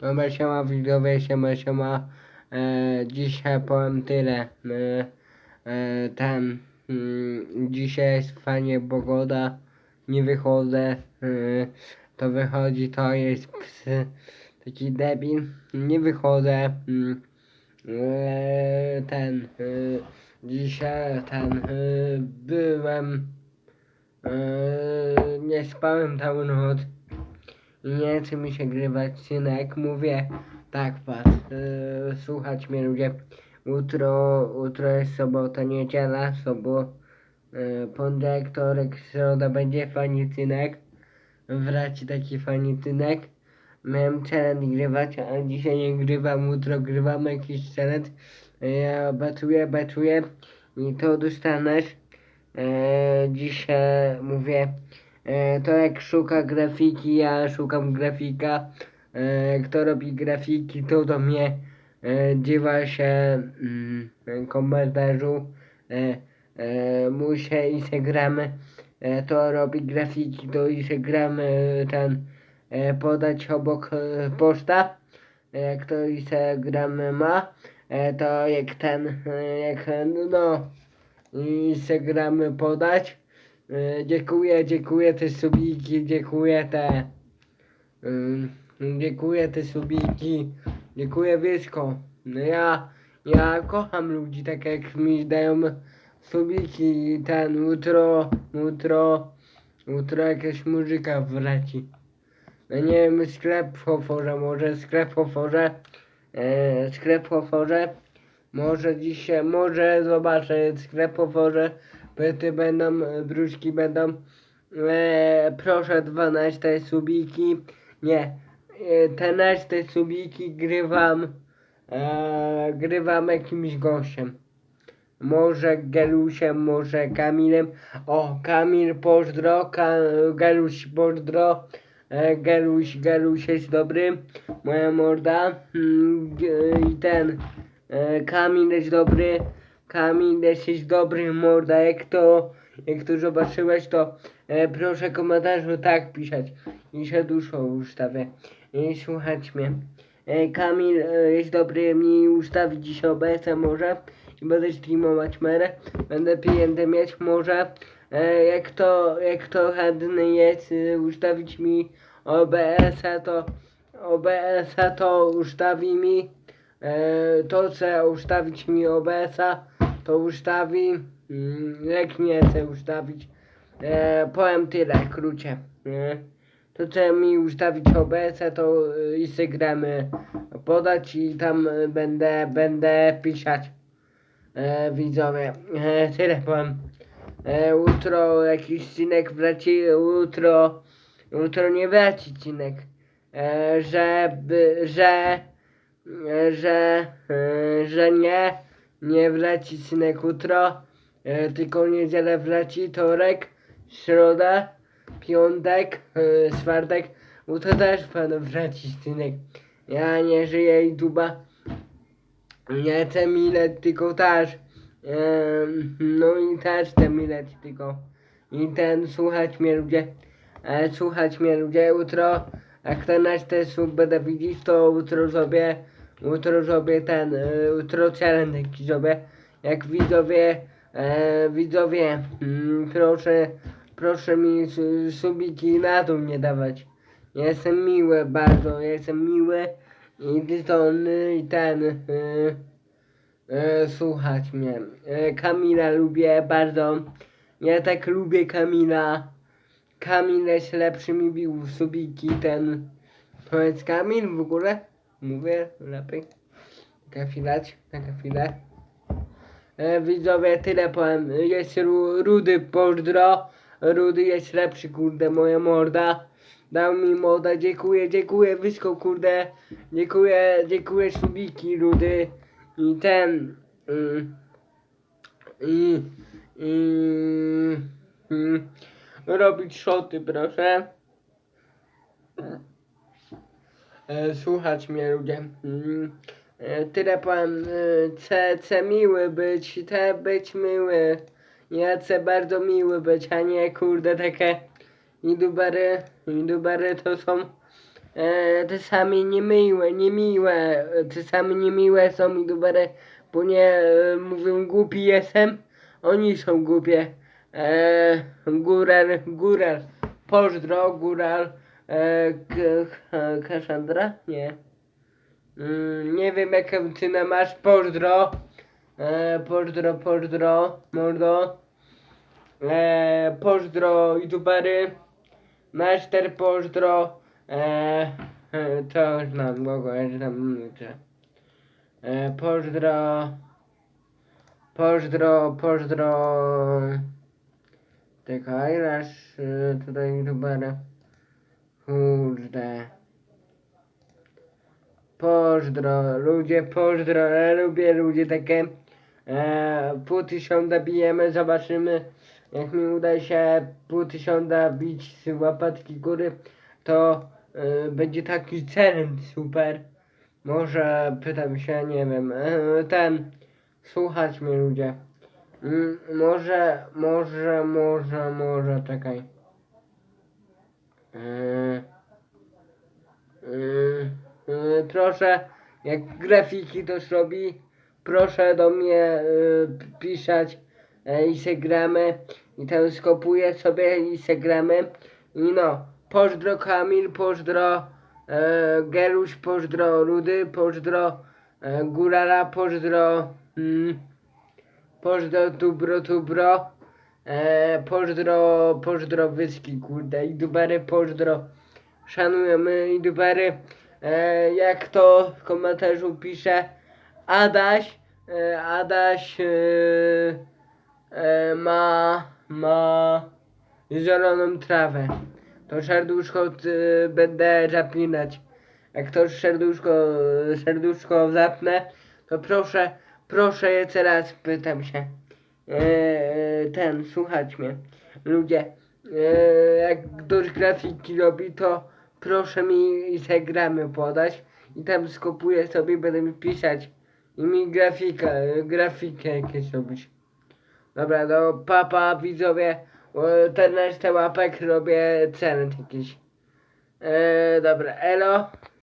Dobra, siema widzowie, siema, siema. E, dzisiaj powiem tyle. E, e, ten, mm, dzisiaj jest fajnie pogoda, nie wychodzę. E, to wychodzi, to jest psy, taki debil. Nie wychodzę. Mm, e, ten, e, dzisiaj ten, e, byłem, e, nie spałem całą noc. Nie chce mi się grywać synek, mówię tak patrz, yy, słuchać mnie ludzie. Jutro, jutro jest sobota, niedziela, sobo, yy, poniedziałek, wtorek, środa będzie fajny synek. Wraci taki fajny synek. Miałem challenge grywać, a dzisiaj nie grywam, jutro grywam jakiś challenge. Ja betuję, betuję i to dostaniesz. Eee, dzisiaj mówię, e, to jak szuka grafiki, ja szukam grafika. E, kto robi grafiki, to do mnie e, dziewa się mm, komentarzu. Muszę Instagramy, e, to robi grafiki, to Instagram e, ten e, podać obok poczta. E, Jak to Instagram ma, to jak ten, jak no, Instagramy podać. E, Dziękuję, dziękuję te subiki, dziękuję te. ym, Dziękuję te subiki, dziękuję wszystko. No ja, ja kocham ludzi, tak jak mi dają subiki ten jutro, jutro, jutro jakaś muzyka wraci. No nie wiem, sklep Hoforze, może sklep Hoforze, e, sklep Hoforze, może dzisiaj, może zobaczę sklep w Pyty będą, e, wróżki będą, e, proszę 12 subiki, nie, e, te naście subiki grywam, e, grywam jakimś gościem. Może Gelusiem, może Kamilem. O, Kamil pozdro, Ka Geluś pozdro. E, Geluś, Geluś jest dobry. Moja morda. Mm, g- I ten. E, Kamil jest dobry. Kamil jest jest dobry, morda. Jak to, jak to zobaczyłeś, to e, proszę komentarzu tak pisać. I się duszą ustawię. I słuchać mnie. E, Kamil e, jest dobry, mi ustawić dzisiaj OBS może i będę streamować merę. Będę pieniądze mieć może. E, jak to, jak to chętny jest e, ustawić mi OBS-a, to OBS-a to ustawi mi. E, to chce ustawić mi OBS-a, to ustawi. Mm, jak nie chce ustawić, e, powiem tyle, krócie. To chce mi ustawić OBS-a, to e, Instagramy podać i tam będę, będę pisać e, widzowie. E, tyle powiem. E, jutro jakiś cinek wraci, jutro, jutro nie wraci cinek. E, żeby, że, e, że, e, że nie, nie wraci synek jutro, e, tylko niedzielę wraci, torek, środa, piątek, e, czwartek, jutro też pan wraci synek. Ja nie żyję YouTube'a. Nie chcę mileć, tylko też. Em, no i też chcę mileć, tylko. I ten, słuchać mnie ludzie. E, słuchać mnie ludzie jutro. Jak ten nasz sub będę widzieć, to jutro zrobię. Jutro zrobię ten, e, jutro challenge taki zrobię. Jak widzowie, e, widzowie, mm, proszę, proszę mi su- subiki na dół nie dawać. Ja Jestem miły bardzo, ja jestem miły i dytony i ten. E, e, słuchać mnie. E, Kamila lubię bardzo. Ja tak lubię Kamila. Kamil jest lepszy mi bił subiki ten. Powiedz Kamil w ogóle? Mówię lepiej. Taka chwilę, taka chwilę. E, widzowie, tyle powiem. Jest ru, Rudy pozdro. Rudy jest lepszy, kurde, moja morda. Dał mi moda, dziękuję, dziękuję, wysko, kurde. Dziękuję, dziękuję, subiki, Rudy. I ten. mm, I. I. mm, robić szoty, proszę. E, słuchać mnie ludzie. Mm, e, tyle powiem. E, chcę miły być, chcę być miły. Ja chcę bardzo miły być, a nie kurde takie youtubery. Youtubery to są e, czasami niemiłe, niemiłe, e, czasami niemiłe są youtubery, bo nie e, mówią głupi jestem, oni są głupie. E, góral, góral, pozdro, góral, e, Kassandra? Nie. Mm, nie wiem jaką cynę masz, pozdro. E, pozdro, pozdro, mordo. E, pozdro youtubery. Master pozdro. E, e, co już znam, mogę, ja tam. E, pozdro. Pozdro, pozdro. Czekaj, e, tutaj youtubery. Kurde. Pozdro, ludzie, pozdro, ja lubię ludzie takie. E, pół tysiąca bijemy, zobaczymy. Jak mi uda się pół tysiąca bić z łapatki góry, to e, będzie taki challenge super. Może pytam się, nie wiem, e, ten, słuchać mnie ludzie. Mm, może, może, może, może, czekaj. E, Yy, yy, proszę, jak grafiki też robi, proszę do mnie pisać Instagramy i tam skopuję sobie Instagramy i no, pozdro Kamil, pozdro yy, Geruś, pozdro Rudy, pozdro yy, Górala, pozdro mm, pozdro Tubro, Tubro yy, pozdro, pozdro Wyski, kurde, i dubery, pozdro szanujemy youtubery. E, jak to w komentarzu pisze Adaś, e, Adaś e, e, ma, ma zieloną trawę. To serduszko e, będę zapinać. Jak to serduszko, serduszko zapnę, to proszę, proszę jeszcze raz pytam się. E, ten, słuchać mnie. Ludzie, e, jak ktoś grafiki robi, to proszę mi Instagramy podać i tam skopuję sobie, będę mi pisać i mi grafika, grafikę jakieś robić. Dobra, no papa widzowie, o, 14 łapek robię challenge jakiś. E, dobra, elo.